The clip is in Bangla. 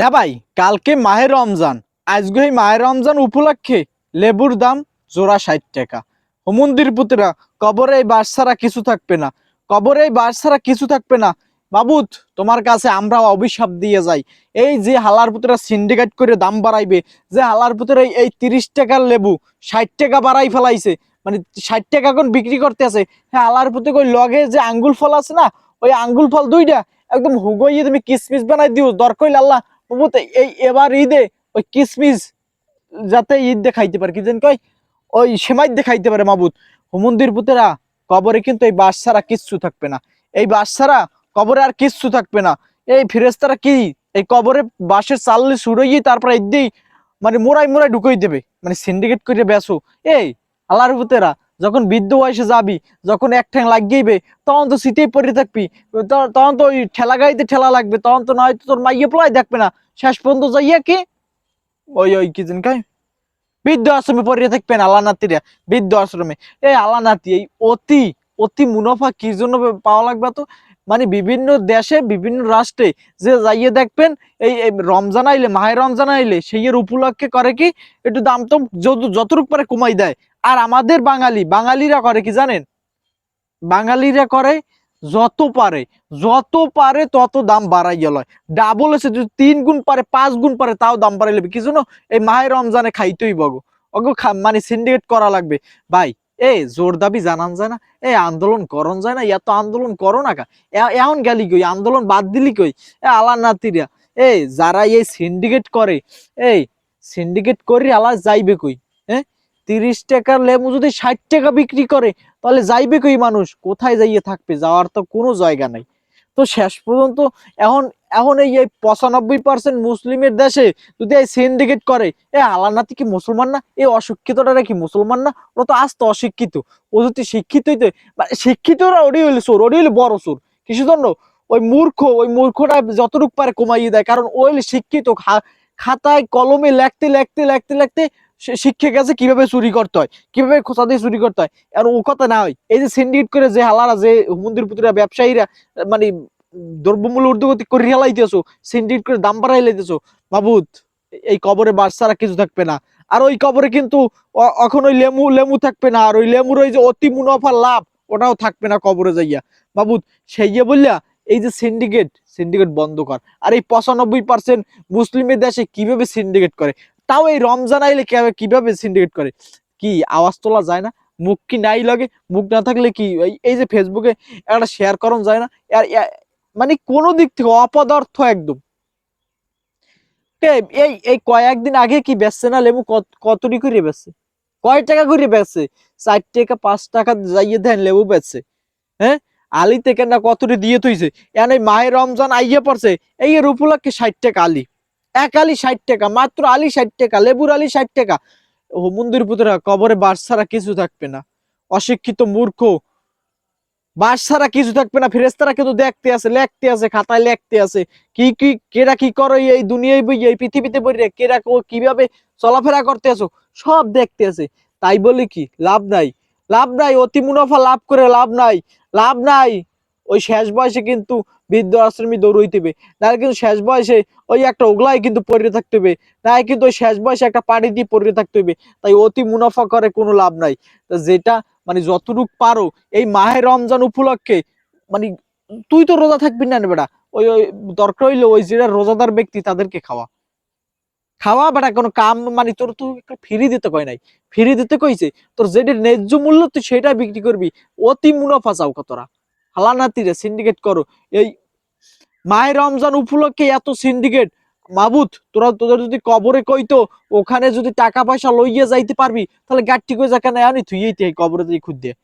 না ভাই, কালকে মাহে রমজান। আজকে এই মাহে রমজান উপলক্ষে লেবুর দাম জোড়া ষাট টাকা। হুমন্দির পুতরা কবরে এই বাস ছাড়া কিছু থাকবে না। কবরে এই বাস ছাড়া কিছু থাকবে না। বাবুত তোমার কাছে আমরা অভিশাপ দিয়ে যাই। এই যে হালার পুতরা সিন্ডিকেট করে দাম বাড়াইবে, যে হালার পুতরা এই তিরিশ টাকার লেবু ষাট টাকা বাড়াই ফেলাইছে মানে ষাট টাকা এখন বিক্রি করতে আছে হ্যাঁ হালার পুতরে ওই লগে যে আঙ্গুল ফল আছে না, ওই আঙ্গুল ফল দুইটা একদম হুগইয়ে তুমি কিসমিস বানাই দিও, দরকার আল্লাহ এই এবার ঈদে ওই কিসমিস যাতে ঈদ দেখাইতে পারে, কি জানি কয়? ওই সেমাই দেখাইতে পারে মাবুত হুমন্দির পুতেরা, কবরে কিন্তু এই বাস ছাড়া কিচ্ছু থাকবে না। এই বাস ছাড়া কবরে আর কিচ্ছু থাকবে না। এই ফেরেস্তারা কি? এই কবরে বাসের চাললে সুরইয়ে তারপরে ঈদেই মানে মোড়াই মোড়াই ঢুকাই দেবে। মানে সিন্ডিকেট করে বেসো এই, আল্লাহর পুতেরা যখন বৃদ্ধ বয়সে যাবি যখন এক ঠ্যাং লাগিয়েবে তখন তো শীতেই পড়ে থাকবি। তখন তো ওই ঠেলা গাড়িতে ঠেলা লাগবে তখন তো নয়তো তোর মাইয়ে পোলাই দেখবে না। শেষ পর্যন্ত যাইয়া কি? ওই ওই কি জানি কয়? বৃদ্ধ আশ্রমে পড়ে থাকবেন আল্লাহ নাতিরা। বৃদ্ধ আশ্রমে। এই আল্লাহ নাতি এই অতি অতি মুনাফা কি জন্য পাওয়া লাগবে তো মানে বিভিন্ন দেশে, বিভিন্ন রাষ্ট্রে যে যাইয়ে দেখবেন, এই রমজান আইলে, মাহে রমজান আইলে সেই এর উপলক্ষে করে কি, একটু দাম তো যত- যতটুক পারে কমাই দেয়। আর আমাদের বাঙালি, বাঙালিরা করে কি জানেন? বাঙালিরা করে যত পারে যত পারে তত দাম বাড়াই গেল ডাবল এসে যদি তিন গুণ পারে, পাঁচ গুণ পারে, তাও দাম বাড়াই লাগবে কি জন্য? এই মাহে রমজানে খাইতেই বগো। খা- মানে সিন্ডিকেট করা লাগবে। ভাই এ জোর দাবি জানান যায় না, এই আন্দোলন করন যায় না, এত আন্দোলন করো না কা। এ- এমন গেলি কই, আন্দোলন বাদ দিলি কই? এ আলা নাতিরা, এই যারা এই সিন্ডিকেট করে, এই সিন্ডিকেট করি আলা যাইবে কই? হ্যাঁ তিরিশ টাকার লেবু যদি ষাট টাকা বিক্রি করে, তাহলে যাইবে কই মানুষ? কোথায় যাইয়ে থাকবে? যাওয়ার তো কোনো জায়গা নাই। তো শেষ পর্যন্ত এখন এখন এই এই পঁচানব্বই পার্সেন্ট মুসলিমের দেশে যদি এই সিন্ডিকেট করে, এ আলানাতি কি মুসলমান না? এই অশিক্ষিতটা কি মুসলমান না? ওরা তো আজ তো অশিক্ষিত। ও যদি শিক্ষিত হইতে মানে শিক্ষিতরা ওরই হইলে চোর, ওরই হইলে বড় চোর। কিছু জন্য ওই মূর্খ, ওই মূর্খটা যতটুক পারে কমাইয়ে দেয়, কারণ ওই শিক্ষিত খাতায় কলমে লেখতে লেখতে লেখতে লেখতে শিখে গেছে কীভাবে চুরি করতে হয়? কীভাবে খোঁচা দিয়ে চুরি করতে হয়? আর ও কথা না হয়। এই যে সিন্ডিকেট করে যে হালারা, যে মন্দির পুতুরা, ব্যবসায়ীরা মানে দ্রব্যমূল্য ঊর্ধ্বগতি করে হেলাইতেছো সিন্ডিকেট করে দাম বাড়াই লাইতেছো এই কবরে বাস ছাড়া কিছু থাকবে না। আর ওই কবরে কিন্তু এখন ওই লেমু লেমু থাকবে না। আর ওই লেমুর ওই যে অতি মুনাফা লাভ, ওটাও থাকবে না কবরে যাইয়া। বাবুত সেই যে বললা, এই যে সিন্ডিকেট সিন্ডিকেট বন্ধ কর। আর এই পঁচানব্বই পার্সেন্ট মুসলিমের দেশে কীভাবে সিন্ডিকেট করে? তাও এই রমজান আইলে কিভাবে- সিন্ডিকেট করে? কি, আওয়াজ তোলা যায় না? মুখ কি নাই লাগে? মুখ না থাকলে কি, এই- যে ফেসবুকে একটা শেয়ার করন যায় না? আর মানে কোন দিক থেকে অপদার্থ একদম। এই এই কয়েকদিন আগে কি বেচছে না লেবু? কত, কতটি করে বেচছে? কয় টাকা করে বেচছে? চার টাকা, পাঁচ টাকা যাইয়ে দেন লেবু বেচছে। হ্যাঁ? আলি থেকে না কতটি দিয়ে তুইছে এনে মাহে রমজান আইয়ে পড়ছে। এই এর উপলক্ষে ষাট টাকা আলি। এক আলি ষাট টাকা, মাত্র আলি ষাট টাকা, লেবুর আলি ষাট টাকা। ও মন্দির পুতরা কবরে ছাড়া কিছু থাকবে না। অশিক্ষিত মূর্খ বাস ছাড়া কিছু থাকবে না ফেরেস্তারা কিন্তু দেখতে আছে, লেখতে আছে, খাতায় লেখতে আছে। কি কি কেরা কি করো এই দুনিয়ায় বই এই পৃথিবীতে বই কেরা কীভাবে চলাফেরা করতে আছো? সব দেখতে আছে। তাই বলি কি, লাভ নাই। লাভ নাই, অতি মুনাফা লাভ করে লাভ নাই। লাভ নাই। ওই শেষ বয়সে কিন্তু বৃদ্ধ আশ্রমী দৌড়ইতে হবে। কিন্তু শেষ বয়সে ওই একটা ওগলাই কিন্তু পড়ে থাকতে হবে। তাই কিন্তু ওই শেষ বয়সে একটা পাড়ি দিয়ে পড়ে থাকতে হবে। তাই অতি মুনাফা করে কোনো লাভ নাই। তো যেটা মানে যতটুক পারো, এই মাহে রমজান উপলক্ষে মানে তুই তো রোজা থাকবি না বেটা। ওই ওই দরকার হইলে ওই যেটা রোজাদার ব্যক্তি তাদেরকে খাওয়া। খাওয়া বেটা কোনো কাম মানে তোর তো ফিরি দিতে কয় নাই। ফিরি দিতে কইছে, তোর যেটা ন্যায্য মূল্য তুই সেটা বিক্রি করবি। অতি মুনাফা চাও কতরা হালানাতিরে সিন্ডিকেট করো। এই মায়ের রমজান উপলক্ষে এত সিন্ডিকেট মাবুত তোরা তোদের যদি কবরে কইতো, ওখানে যদি টাকা পয়সা লইয়া যাইতে পারবি, তাহলে গাড়টি কই যাকে না আনি তুই এই কবরে দিয়ে খুদ দিয়ে